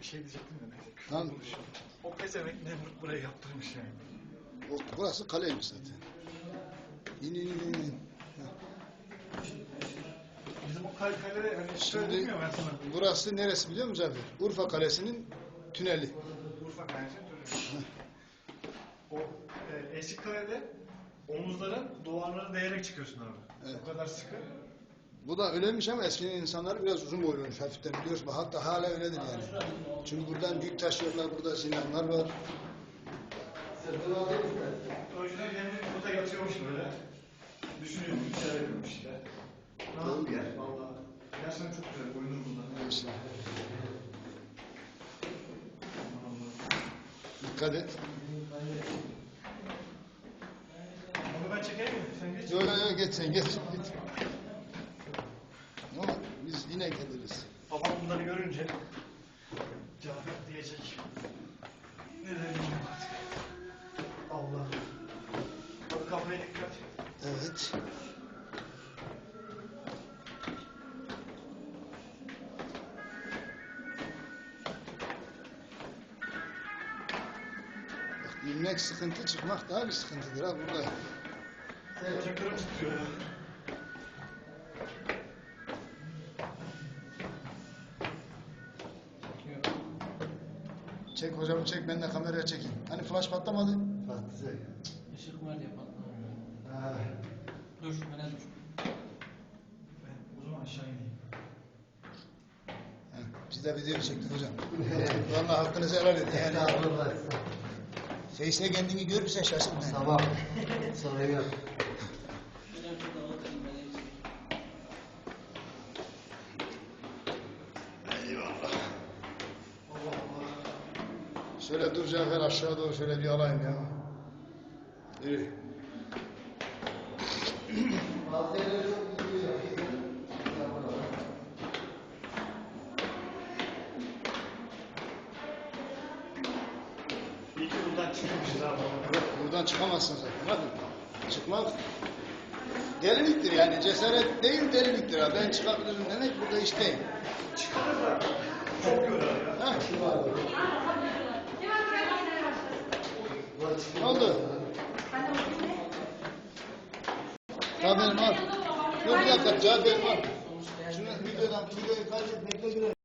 Bir şey diyecektim de neyse. Lan. O pezevenk ne bur- buraya yaptırmış yani. O, burası kaleymiş zaten. İn in in in. Bizim o kale kalede hani Şimdi söyledim ya ben sana. burası neresi biliyor musun Cafer? Urfa Kalesi'nin tüneli. Urfa Kalesi dönüyor. O e, eski kalede omuzlara duvarlara değerek çıkıyorsun abi. Evet. O kadar sıkı. Bu da öyleymiş ama eskiden insanlar biraz uzun boyluymuş hafiften biliyorsun. Hatta hala öyledir yani. Çünkü buradan yük taşıyorlar, burada zindanlar var. Önceden demir kuta yatıyormuş böyle. Düşünüyorum, bir şeyler yapıyormuş işte. Rahat bir yer valla. Gerçekten çok güzel, oyunur bunlar. Neyse. Dikkat et. Onu ben çekeyim mi? Sen geç. Sen geç. Git. Ama biz yine geliriz. Babam bunları görünce Cafer diyecek. Ne dedim artık. Allah. Bak kafaya dikkat. Evet. Bak inmek sıkıntı, çıkmak daha bir sıkıntıdır ha burada. Bacaklarım titriyor ya. Çek hocam çek, ben de kameraya çekeyim. Hani flash patlamadı? Patlayacak. Işık var diye patlamıyor. Ha. Dur, bana dur. Ben o zaman aşağı ineyim. He, Biz de video çektik hocam. Vallahi hakkınızı helal edin. Yani Estağfurullah. Face'e kendini görürsen şaşırma. Tamam. Sorun yok. Şöyle dur Cafer aşağı doğru şöyle bir alayım ya. İyi. İyi ki buradan çıkmışız abi. Yok, buradan çıkamazsın zaten. Hadi. Çıkmak deliliktir yani. Cesaret değil deliliktir. Ben çıkabilirim demek burada iş değil. Çıkarız çok ya. Ha? Ne oldu? Cevap verin var. Yok bir dakika cevap verin var. Şunu videodan videoyu kaydetmekle girelim.